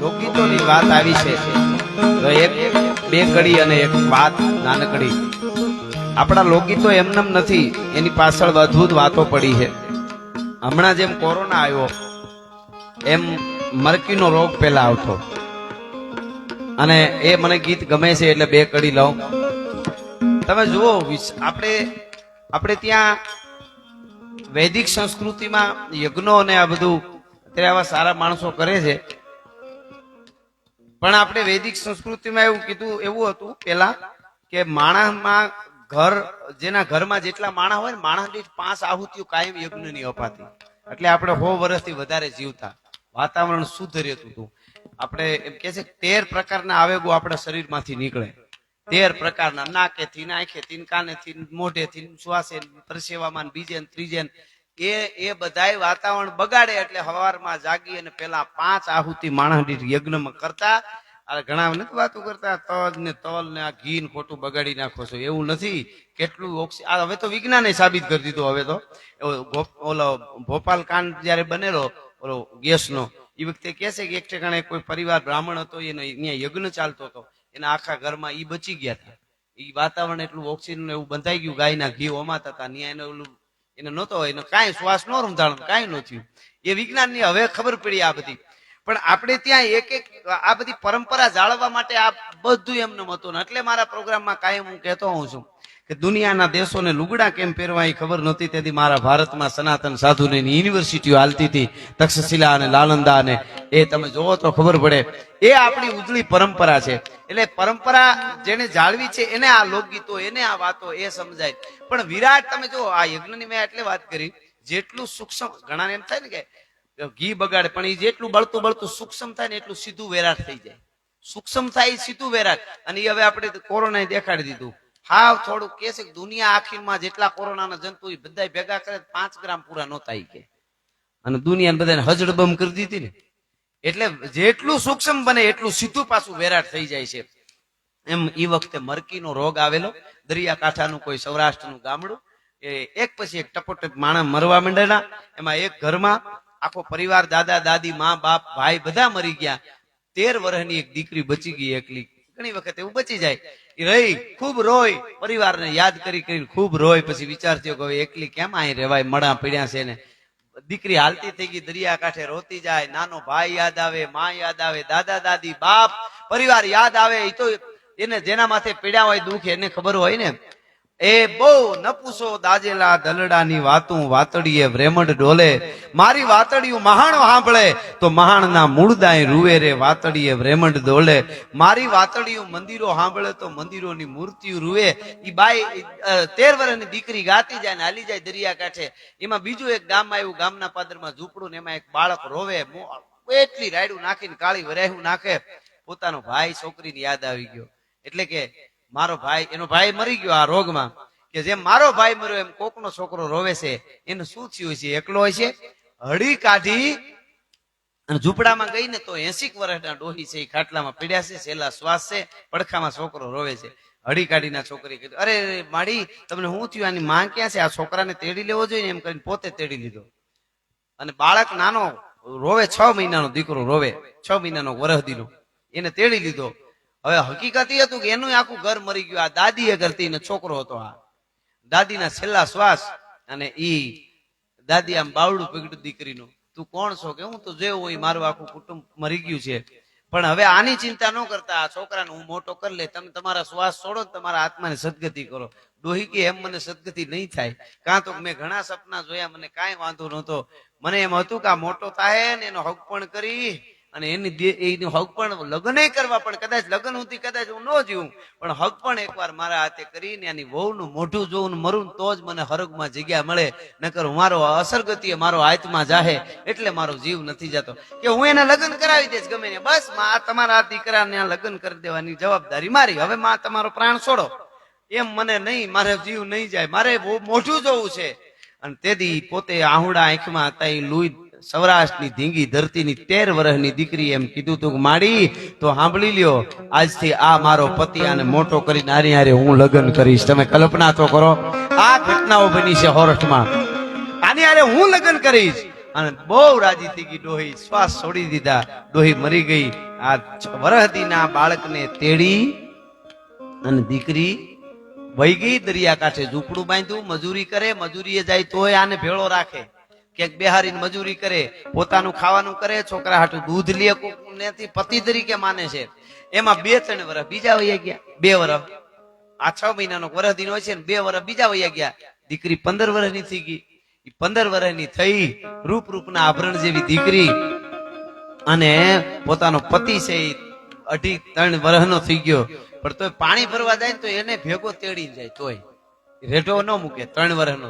લોકગીતોની વાત આવી છે. તો એક, બે કડી અને એક વાત નાનકડી. આપણા લોકગીતો એમનેમ નથી, એની પાછળ અદ્ભુત વાતો પડી છે. હમણાં જેમ કોરોના આવ્યો, એમ મરકીનો રોગ પહેલા આવતો. અને એ મને ગીત ગમે છે એટલે બે કડી લઉં. તમે જુઓ આપણે આપણે ત્યાં વૈદિક સંસ્કૃતિમાં યજ્ઞો અને આ બધું, અત્યારે આવા સારા માણસો કરે છે. પણ આપણે વૈદિક સંસ્કૃતિમાં એવું કીધું, એવું હતું પેલા કે માણસમાં ઘર, જેના ઘરમાં જેટલા માણસ હોય ને માણસ દીઠ પાંચ આહુતિઓ કાયમ યજ્ઞની અપાતી. એટલે આપણે સો વર્ષથી વધારે જીવતા. વાતાવરણ શુદ્ધ રહેતું હતું. આપણે એમ કે છે તેર પ્રકારના આવેગો આપણા શરીરમાંથી નીકળે. તેર પ્રકારના, નાકેથી નાખેથી મોઢે મોઢેથી, શ્વાસે પરસેવામાં બીજે ત્રીજે એ એ બધાય વાતાવરણ બગાડે એટલે હવારમાં જાગી અને પેલા પાંચ આહુતિ માણસ યજ્ઞમાં કરતા. આ ઘણા નથી વાતો કરતા, તજ ને તલ ને આ ઘી ને ખોટું બગાડી નાખો છો. એવું નથી. કેટલું આ હવે તો વિજ્ઞાને સાબિત કરી દીધું હવે તો. ઓલો ભોપાલ કાંડ જયારે બનેલો, ઓલો ગેસનો એ વખતે કહે છે કે એક ઠેકાણે કોઈ પરિવાર બ્રાહ્મણ હતો, એનો અહીંયા યજ્ઞ ચાલતો હતો. એના આખા ઘરમાં એ બચી ગયા હતા. ઈ વાતાવરણ એટલું ઓક્સિજન એવું બંધાઈ ગયું, ગાયના ઘી ઓમાતા હતા ત્યાં એને ઓલું એને નહોતો એનો કાંઈ શ્વાસ ન રૂંધાણો, કાંઈ ન થયું. એ વિજ્ઞાનની હવે ખબર પડી આ બધી. પણ આપણે ત્યાં એક એક આ બધી પરંપરા જાળવવા માટે આ બધું એમને હતું એટલે મારા પ્રોગ્રામમાં કાયમ હું કહેતો હોઉં છું કે દુનિયાના દેશોને લુગડા કેમ પહેરવા એ ખબર નહોતી. તેથી મારા ભારતમાં સનાતન સાધુની યુનિવર્સિટીઓ હાલતી હતી, તક્ષશિલા અને લાલંદા અને એ તમે જોવો તો ખબર પડે. એ આપણી ઉજળી પરંપરા છે. એટલે પરંપરા જેને જાળવી છે, એને આ લોકગીતો, એને આ વાતો એ સમજાય. પણ વિરાટ, તમે જો આ યજ્ઞની મેં એટલે વાત કરી, જેટલું સૂક્ષ્મ ઘણા એમ થાય ને કે, ઘી બગાડે, પણ એ જેટલું બળતું બળતું સૂક્ષ્મ થાય ને એટલું સીધું વેરાટ થઈ જાય. સૂક્ષ્મ થાય સીધું વેરાટ અને એ હવે આપણે કોરોના દેખાડી દીધું. હાવ થોડું કે છે દુનિયા આખીમાં જેટલા કોરોનાના જંતુ એ બધા ભેગા કરે, પાંચ ગ્રામ પૂરા નહોતા કે. અને દુનિયાને બધાને હજડબમ કરી દીધી ને. એટલે જેટલું સૂક્ષ્મ બને એટલું સીધું પાછું વેરાટ થઈ જાય છે. એમ એ વખતે મરકીનો રોગ આવેલો, દરિયાકાંઠાનું કોઈ સૌરાષ્ટ્રનું ગામડું. એ એક પછી એક ટપોટપ માણસ મરવા માંડેલા. એમાં એક ઘરમાં આખો પરિવાર, દાદા, દાદી, મા, બાપ, ભાઈ બધા મરી ગયા. તેર વર્ષની એક દીકરી બચી ગઈ એકલી. ઘણી વખત એવું બચી જાય. એ રહી, ખૂબ રોય પરિવારને યાદ કરી કરીને ખૂબ રોય પછી વિચાર થયો કે એકલી કેમ અહીં રેવાય મડા પડ્યા છે ને. દીકરી હાલતી થઈ ગઈ દરિયા કાંઠે રોતી જાય, નાનો ભાઈ યાદ આવે, માં યાદ આવે, દાદા, દાદી, બાપ, પરિવાર યાદ આવે એ તો એને જેના માથે પીડ્યા હોય, દુઃખ, એને ખબર હોય ને. એ બહુ ન દાજેલા દલડાની વાતું વાતડીએ વ્રેમડ ડોલે, મારી વાતડિયું મહાણ સાંભળે તો મહાણના મૂળદાય રૂવે રે વાતડીએ વ્રેમડ ડોલે, મારી વાતડિયું મંદિરો સાંભળે તો મંદિરોની મૂર્તિઓ રૂવે. ઈ બાઈ તેર વર્ષની દીકરી ગાતી જાય ને હાલી જાય દરિયા કાંઠે એમાં બીજું એક ગામ આવ્યું, ગામના પાદરમાં ઝૂંપડું ને એમાં એક બાળક રોવે એટલી રાયડું નાખીને કાળી વરાયું નાખે. પોતાનો ભાઈ છોકરીની યાદ આવી ગયો. એટલે કે મારો ભાઈ, એનો ભાઈ મરી ગયો આ રોગમાં, કે જેમ મારો ભાઈ મર્યો એમ કોકનો છોકરો રોવે છે, એને શું થયું છે? એકલો હોય છે, હળી કાઢી અને ઝૂંપડામાં ગઈ ને તો એસી વર્ષના ડોહી છે, એ ખાટલામાં પીડ્યા છે, છેલ્લા શ્વાસ છે, પડખામાં છોકરો રોવે છે. હળી કાઢીના છોકરી કીધું, અરે માડી, તમને શું થયું? આની માં ક્યાં છે? આ છોકરાને તેડી લેવો જોઈએ એમ કરીને પોતે તેડી લીધો. અને બાળક નાનો રોવે, છ મહિનાનો દીકરો રોવે, છ મહિનાનો વરહદીનો એને તેડી લીધો. હવે હકીકત એ હતું કે એનું આખું ઘર મરી ગયું. આ દાદીએ કરતી ને છોકરો હતો આ. દાદીના છેલ્લા શ્વાસ અને ઈ દાદી આમ બાવડું પકડ્યું દીકરીનું. તું કોણ છો કે? હું તો જે હોય મારું આખું કુટુંબ મરી ગયું છે. પણ હવે આની ચિંતા ન કરતા આ છોકરાને હું મોટો કરી લે તમે તમારા શ્વાસ છોડો તમારા આત્માને સદગતિ કરો. ડોહી કે એમ મને સદગતિ નહીં થાય. કાં તો મેં ઘણા સપના જોયા, મને કાંઈ વાંધો નહોતો. મને એમ હતું કે આ મોટો થાય ને એનો હક પણ કરી અને એની એની હક પણ લગ્ન કરવા પણ કદાચ લગ્ન હતી કદાચ હું ન જીવું, પણ હક પણ એકવાર મારા હાથે કરીને એની વહુનું મોઢું જોવું મરું તો જ મને હરગમાં જગ્યા મળે, નકર મારો અસરગતિએ મારો હાથમાં જાહે, એટલે મારો જીવ નથી જતો. કે હું એને લગ્ન કરાવી દઈશ ગમે ને બસ, માં તમારા દીકરાને લગ્ન કરી દેવાની જવાબદારી મારી. હવે માં તમારો પ્રાણ છોડો. એમ મને નહીં, મારે જીવ નહીં જાય. મારે બહુ મોઢું જોવું છે. અને તેથી પોતે આહુડા આંખમાં હતા એ લુઈ સૌરાષ્ટ્રની ધીંગી ધરતીની તેર વર્ષની દીકરી એમ કીધું તું માડી, તો સાંભળી લ્યો, આજથી આ મારો પતિ આને મોટો કરી નારી હારે હું લગ્ન કરીશ. તમે કલ્પના તો કરો, આ ઘટનાઓ બની છે હોરઠમાં. આની હારે હું લગ્ન કરીશ. અને બહુ રાજી થઈ ગઈ ડોહી, શ્વાસ છોડી દીધા. ડોહી મરી ગઈ. આ વરહદીના બાળકને તેડી અને દીકરી વૈગી દરિયા કાંઠે ઝૂંપડું બાંધ્યું, મજૂરી કરે, મજૂરીએ જાય તોય આને ભેળો રાખે. ક્યાંક બિહારી મજૂરી કરે, પોતાનું ખાવાનું કરે, છોકરા હાટું દૂધ લે નથી પતિ તરીકે માને છે. એમાં બે ત્રણ વર્ષ બીજા વૈયા ગયા. બે વર્ષ આ છ મહિનાનો વરસદીનો હોય છે બે વર્ષ બીજા વૈયા ગયા. દીકરી પંદર વર્ષની થઈ ગઈ. પંદર વર્ષની થઈ, રૂપ રૂપના આભરણ જેવી દીકરી. અને પોતાનો પતિ છે અઢી ત્રણ વર્ષનો થઈ ગયો. પણ તોય પાણી ભરવા જાય ને તો એને ભેગો તેડી જાય તોય. રેઢો ન મૂકે, ત્રણ વર્ષનો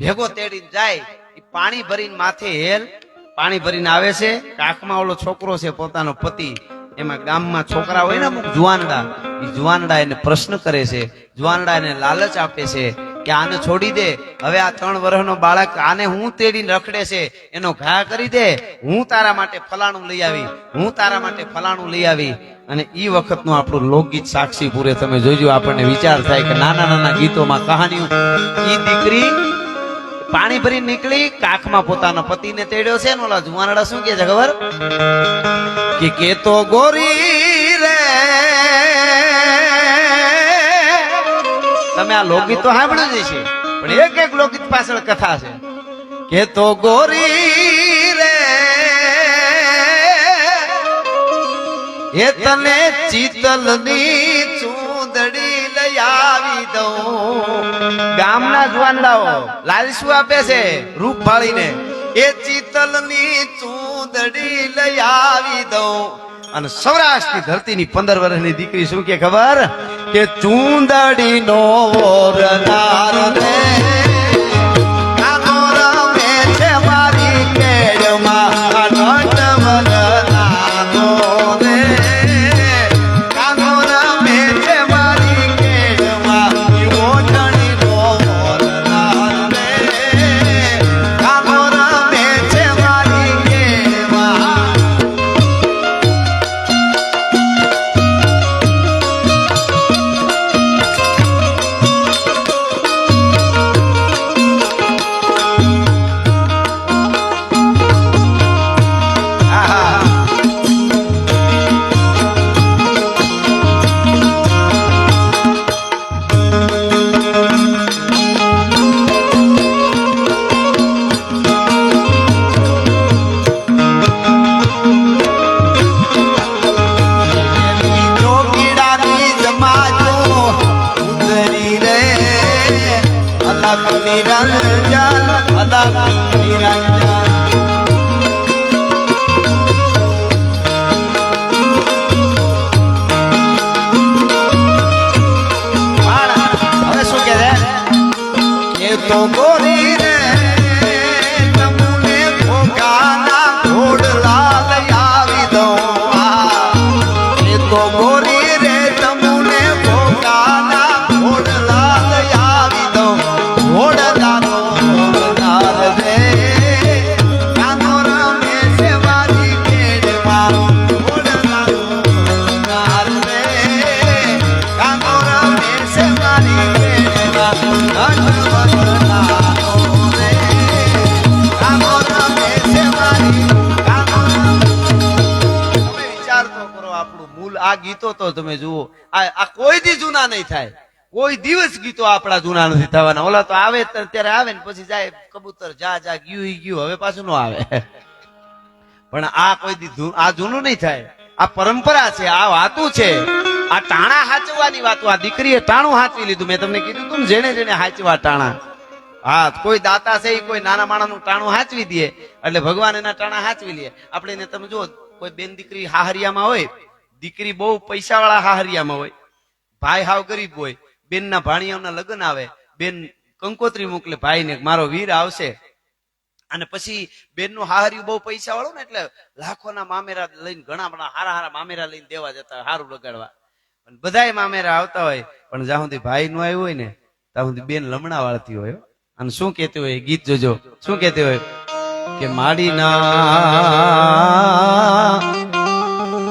ભેગો તેડી જાય પાણી ભરીને માથે હેલ. પાણી ભરીને આવે છે. કાકમાં ઓલો છોકરો છે, પોતાનો પતિ. એમાં ગામમાં છોકરા હોય ને અમુક જુવાનડા એ જુવાનડા એને પ્રશ્ન કરે છે. જુવાનડા એને લાલચ આપે છે કે આને છોડી દે. હવે આ ત્રણ વર્ષનો બાળક આને હું તેડીને રખડે છે? એનો ઘા કરી દે. હું તારા માટે ફલાણું લઈ આવી. હું તારા માટે ફલાણું લઈ આવી. અને એ વખતનું આપણું લોકગીત સાક્ષી પૂરે. તમે જોજો આપણને વિચાર થાય કે નાના નાના ગીતોમાં કહાનીઓ. એ દીકરી પાણી ભરી નીકળી, કાખમાં પોતાના પતિને તેડ્યો છે. ને ઓલા જુવાનડા શું કે છે ખબર? કે કે તો ગોરી રે. તમે આ લોકગીત તો સાંભળ્યું જ છે પણ એક એક લોકગીત પાછળ કથા છે. કે તો ગોરી રે. એ તને ચિતલની ચૂંદડી લઈ આવી દઉં. ગામના જુવાનડાઓ લાલસુ આપે છે? રૂપ ફાળીને. એ ચિતલની ચૂંદડી લઈ આવી દઉં. અને સૌરાષ્ટ્રની ધરતીની પંદર વર્ષની દીકરી શું કે ખબર? કે ચૂંદડી નો વોર ગીતો તો તમે જુઓ, આ કોઈ દી જૂના નહીં થાય. કોઈ દિવસ ગીતો આપણા જૂના નથી થવાના. ઓલા તો આવે ત્યારે આવે ને પછી જાય, કબૂતર જા જા, ગયું ગયું, હવે પાછું ન આવે. પણ આ કોઈ દી આ જૂનું નહીં થાય. આ પરંપરા છે, આ વાતું છે. આ ટાણા હાચવાની વાતો, આ દીકરીએ ટાણું હાચવી લીધું. મેં તમને કીધું તું જેને જેને હાચવા ટાણા. હા, કોઈ દાતા છે કોઈ નાના માણાનું ટાણું હાચવી દે, એટલે ભગવાન એના ટાણા હાચવી લે. આપણે તમે જો કોઈ બેન દીકરી હાહરિયામાં હોય દીકરી બહુ પૈસા વાળા હાહરિયામાં હોય, ભાઈ હાવ ગરીબ હોય, બેનના ભાણિયાઓના લગ્ન આવે, બેન કંકોત્રી મોકલે, ભાઈને મારો વીર આવશે. અને પછી બેનનું હાહર્યું બહુ પૈસા વાળો ને એટલે લાખોના મામેરા લઈને ઘણા બધા હારા હારા મામેરા લઈને દેવા જતા હારું લગાડવા. પણ બધાય મામેરા આવતા હોય, પણ જ્યાં સુધી ભાઈ નું આવ્યું હોય ને, ત્યાં સુધી બેન લમણા વાળતી હોય અને શું કેતી હોય ગીત જોજો. શું કેતી હોય? કે માડીના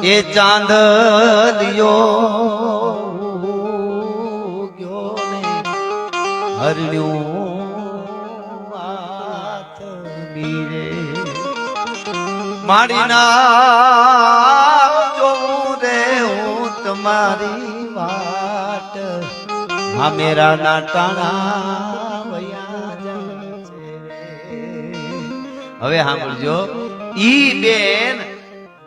એ ચાંદ ચાંદલિયો ગયો ને હરણ્યું આથમી રે માડીના જો તમારી વાટ મામેરા મેરા ટાણા વયા જાય છે રે. હવે સાંભળજો. ઈ બેન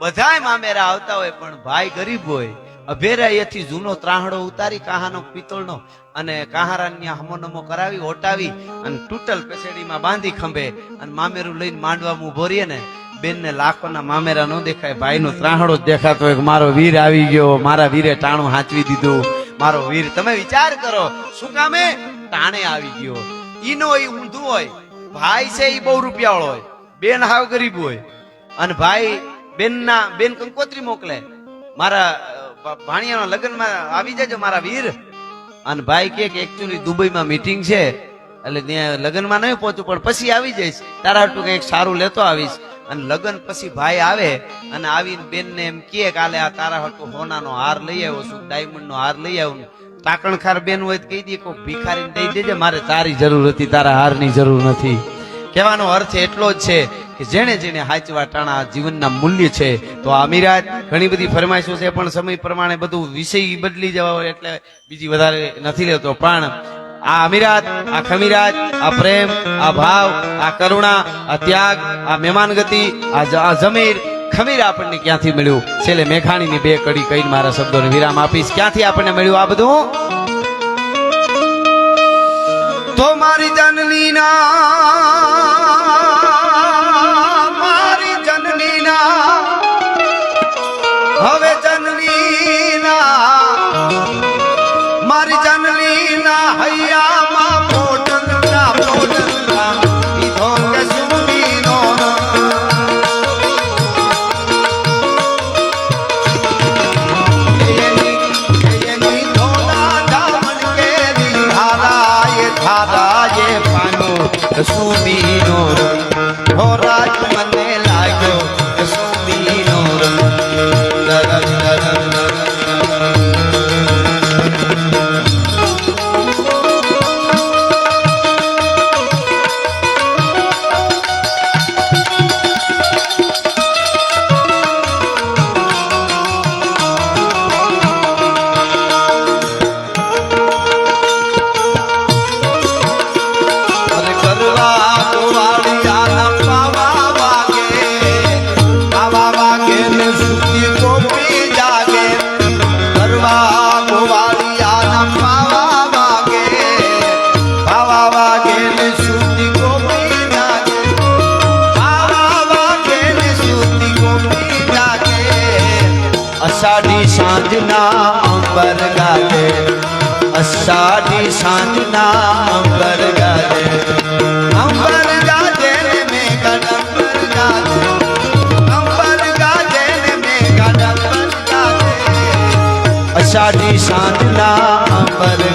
બધાય મામેરા આવતા હોય, પણ ભાઈ ગરીબ હોય. અભેરાયેથી જૂનો ત્રાહડો ઉતારી, કાહાનો પિત્તળનો અને કાહારાની હમો નમો કરાવી, ઓટાવી અને ટૂટલ પેસેડીમાં બાંધી ખંભે અને મામેરું લઈને માંડવામાં ઊભો રહીએ ને, બેનને લાખોના મામેરા ન દેખાય. ભાઈનો ત્રાહડો જ દેખાતો હોય મારો વીર આવી ગયો, મારા વીરે ટાણું હાંચવી દીધું. મારો વીર, તમે વિચાર કરો, શું કામે? ટાણે આવી ગયો. ઈનો એ ઊંધું હોય. ભાઈ છે એ બહુ રૂપિયાવાળો હોય. બેન હાવ ગરીબ હોય. અને ભાઈ બેનના, બેન કંકોત્રી મોકલે. મારા ભાણિયાના લગ્નમાં આવી જજો મારા વીર. અને ભાઈ કે એકચ્યુઅલી દુબઈમાં મીટિંગ છે, એટલે ત્યાં લગ્નમાં નહીં પહોંચું, પણ પછી આવી જઈશ. તારા હાટું કંઈક સારું લેતો આવીશ. અને લગ્ન પછી ભાઈ આવે, અને આવીને બેનને એમ કહે કાલે આ તારા હાટું હોનાનો હાર લઈ આવ્યો છું ડાયમંડ નો હાર લઈ આવ્યો તાકણખાર બેન હોય તો કહી દે કોઈ ભિખારીને દઈ દેજે, મારે તારી જરૂર હતી, તારા હારની જરૂર નથી. કહેવાનો અર્થ એટલો જ છે કે જેણે જેણે હાચવા ટાણા જીવનના મૂલ્ય છે, તો આ અમીરાત ઘણી બધી ફરમાઈશો છે, પણ સમય પ્રમાણે બધું વિષય બદલી જવા હોય એટલે બીજી વધારે નથી લેતો. પણ આ અમીરાત આ ખમીરાત આ પ્રેમ, આ ભાવ, આ કરુણા, આ ત્યાગ, આ મહેમાનગતિ, આ જમીર, ખમીર આપણને ક્યાંથી મળ્યું? છેલ્લે મેઘાણીની બે કડી કહીને મારા શબ્દોને વિરામ આપીશ. ક્યાંથી આપણને મળ્યું આ બધું? તો મારી જનની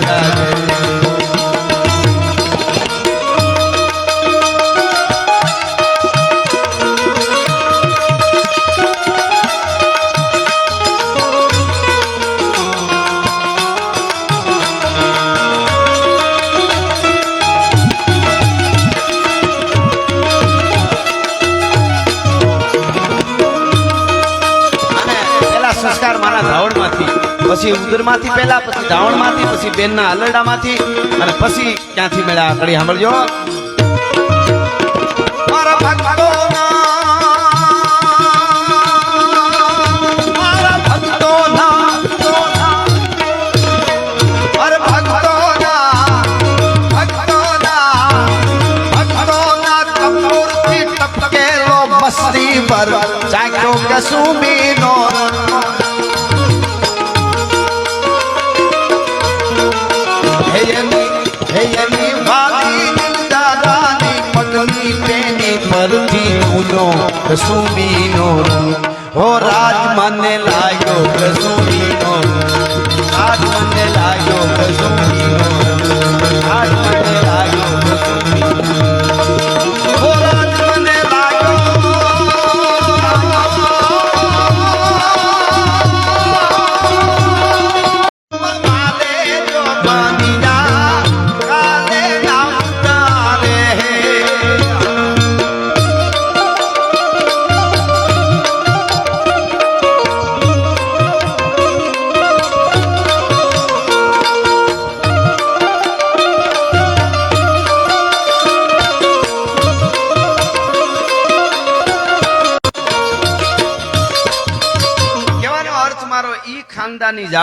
ગાજે અને પેલા સંસ્કાર મારા ધાવણમાંથી પછી ઉદરમાંથી પેલા પછી ધાવણમાંથી, પછી બેનના હલરડામાંથી અને પછી ક્યાંથી મેળા કડી સાંભળજો. મારા કસુમીનો હો રાજ મને લાગ્યો કસુમીનો રાજ મને લાગ્યો કસુમીનો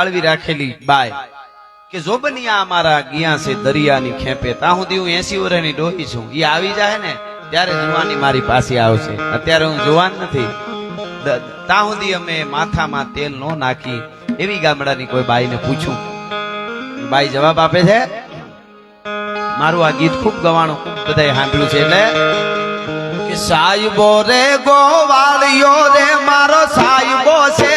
જાળવી રાખેલી બાય. કે જોબનિયા અમારા ગયા છે દરિયાની ખેપે, ત્યાં સુધી હું એસી વર્ષની ડોહી છું. એ આવી જાય ને, ત્યારે જુવાની મારી પાસે આવશે. અત્યારે હું જુવાન નથી. ત્યાં સુધી અમે માથામાં તેલ નો નાખી એવી ગામડાની કોઈ બાઈને પૂછું. બાઈ જવાબ આપે છે? મારું આ ગીત ખૂબ ગવાણું બધાએ સાંભળ્યું છે એટલે? કે સાહેબો રે ગોવાળિયો રે, મારો સાહેબો છે